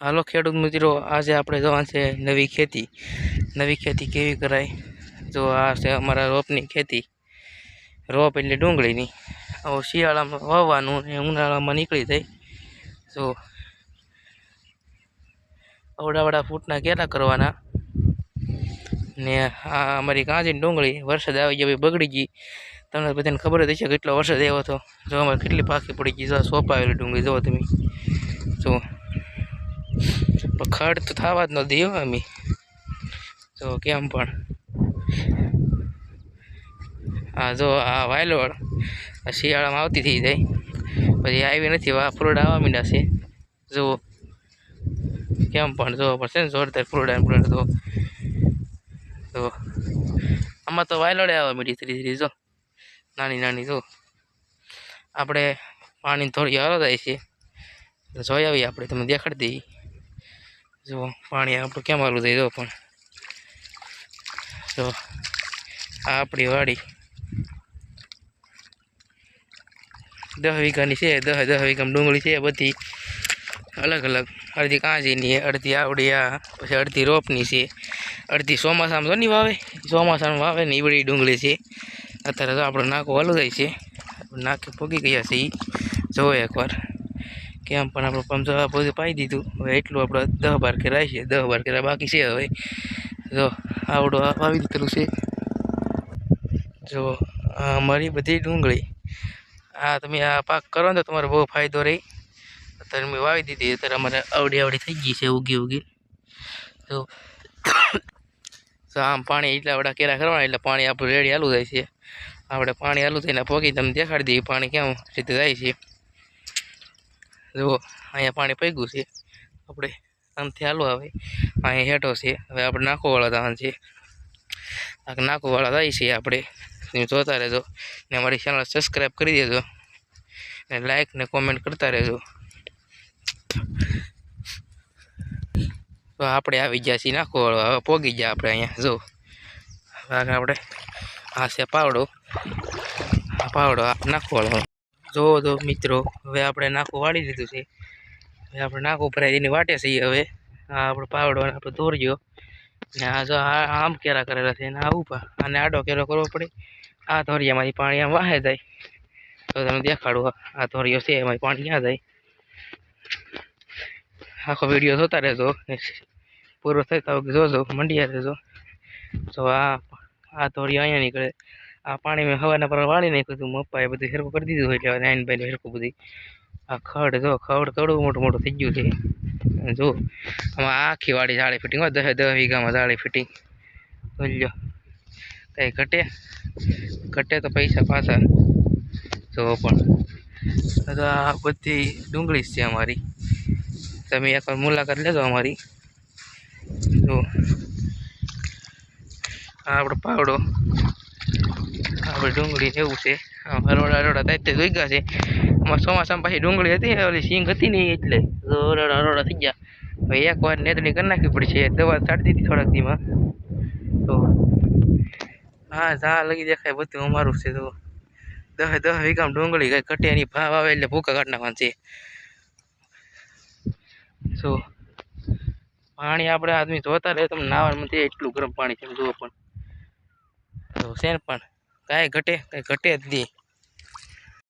હાલો ખેડૂત મિત્રો, આજે આપણે જોવાનું છે નવી ખેતી. નવી ખેતી કેવી કરાય? જો આ છે અમારા રોપની ખેતી. રોપ એટલે ડુંગળીની. હવે શિયાળામાં વાવવાનું ને ઉનાળામાં નીકળી જાય. જો અવડાવડા ફૂટના કેરા કરવાના. ને આ અમારી કાંચી ડુંગળી, વરસાદ આવી ગયો બગડી ગઈ. તમને બધાને ખબર જ હશે કેટલો વરસાદ આવ્યો હતો. જો અમારે કેટલી પાકી પડી ગઈ, જો સોંપાવેલી ડુંગળી જુઓ તમે. જો ખડ તો થવા જ ન દઈએ હો અમે. તો કેમ પણ. હા જો આ વાયલોડ શિયાળામાં આવતી થઈ જાય. પછી આવી નથી વા ફ્રૂટ આવવા માંડ્યા છે. જુઓ. કેમ પણ જોવા પડશે ને જોરદાર ફ્રૂટ ફ્રૂટ તો. તો આમાં તો વાયલોડે આવવા માંડી ધીરે ધીરે, જો. નાની નાની, જો. આપણે પાણી થોડી હારો થાય છે. જોઈ આવીએ આપણે તમે દેખાડી દઈએ. જો, પાણી આપણું કેમ હાલું થઈ જો પણ. જો, આ આપણી વાડી. દસ વીઘાની છે, દસ દસ વીઘામાં ડુંગળી છે, બધી અલગ અલગ. અડધી કાંજીની અડધી આવડી આ પછી અડધી રોપની છે. અડધી ચોમાસામાં તો નહીં વાવે. ચોમાસામાં વાવે ને એ ડુંગળી છે. અત્યારે તો આપણો નાકો હાલું જાય છે. નાકે પોગી ગયા છે એ જોવો એકવાર. કેમ પણ આપણે પંચર બધું પાઈ દીધું. હવે એટલું આપણે દસ બાર કે રાખીએ દસ બાર કે બાકી છે હવે. જો, આવડો વાવી દીધેલું છે. જો અમારી બધી ડુંગળી. આ તમે આ પાક કરો ને તો તમારે બહુ ફાયદો રહી. અત્યારે મેં વાવી દીધી, અત્યારે અમારે આવડી આવડી થઈ ગઈ છે, ઉગી ઉગી. તો આમ પાણી એટલા બધા કેરા કરવાના, એટલે પાણી આપણું રેડી હાલું જાય છે. આપણે પાણી હાલું થઈને પોગી તમને દેખાડી દઈએ, પાણી કેમ રીતે જાય છે. જુઓ, અહીંયા પાણી પૈગું છે. આપણે આમથી હાલો આવે અહીંયા હેઠો છે. હવે આપણે નાખોવાળા ધાન છે. આ નાખોવાળા થાય છે આપણે. જોતા રહેજો. ને અમારી ચેનલ સબસ્ક્રાઈબ કરી દેજો. ને લાઈક ને કોમેન્ટ કરતા રહેજો. તો આપણે આવી ગયા છીએ નાખોવાળો હવે પોગી ગયા આપણે અહીંયા. જો હવે આગળ આપણે આ છે પાવડો. આ પાવડો નાખોવાળો જોવો તો મિત્રો, હવે આપણે નાખું વાળી દીધું છે. હવે આપણે નાખું ભરાય એની વાટે છીએ હવે. આ આપણે પાવડો આપણે દોરજો. ને આ જો આમ કેરા કરેલા છે અને આ ઊભા આને આડો કેરો કરવો પડે. આ ધોરિયામાંથી પાણી આમ વાહે જાય. તો તમે દેખાડું, આ ધોરિયો છે એમાં પાણી ક્યાં જાય. આખો વીડિયો જોતા રહેજો. પૂરો થાય તો જોજો, મંડિયા રહેજો. તો આ આ ધોરિયો અહીંયા નીકળે. આ પાણી મેં હવાના પર વાળી નાખ્યું હતું મપ્પાએ બધું હેરકું કરી દીધું હોય એટલે નાયનભાઈનું હેરકું બધી આ ખડ જો, ખડ કડવું મોટું મોટું થઈ ગયું છે. જો, આમાં આખી વાળી જાળી ફિટિંગ હોય દસ દસ વીઘામાં જાળી ફિટિંગ. બોલ્યો કંઈ ઘટે? ઘટે તો પૈસા પાછા. જો પણ તો આ બધી ડુંગળી છે અમારી. તમે એકવાર મુલાકાત લેજો અમારી. જો, આ આપણો પાવડો. આપણે ડુંગળી ને એવું છે. હરોડા હરોડા થાય તે જોઈ ગયા છે. આમાં ચોમાસામાં પાછી ડુંગળી હતી, ઓલી સિંગ હતી નહીં એટલે હરોડા હરોડા થઈ ગયા. હવે એક વાર નેતણી કરી નાખવી પડશે. દવા ચાડી દીધી થોડાક દીમાં. તો હા ઝા લગી દેખાય બધું અમારું છે તો. દહ દહ વીઘામાં ડુંગળી કઈ કટે એની ભાવ આવે એટલે ભૂકા કાઢ નાખવાનું છે. તો પાણી આપણે આદમી ધોતા રહે, તમને નાવાનું એટલું ગરમ પાણી છે જુઓ પણ. તો છે પણ? કાંઈ ઘટે કાંઈ ઘટે જ નહીં.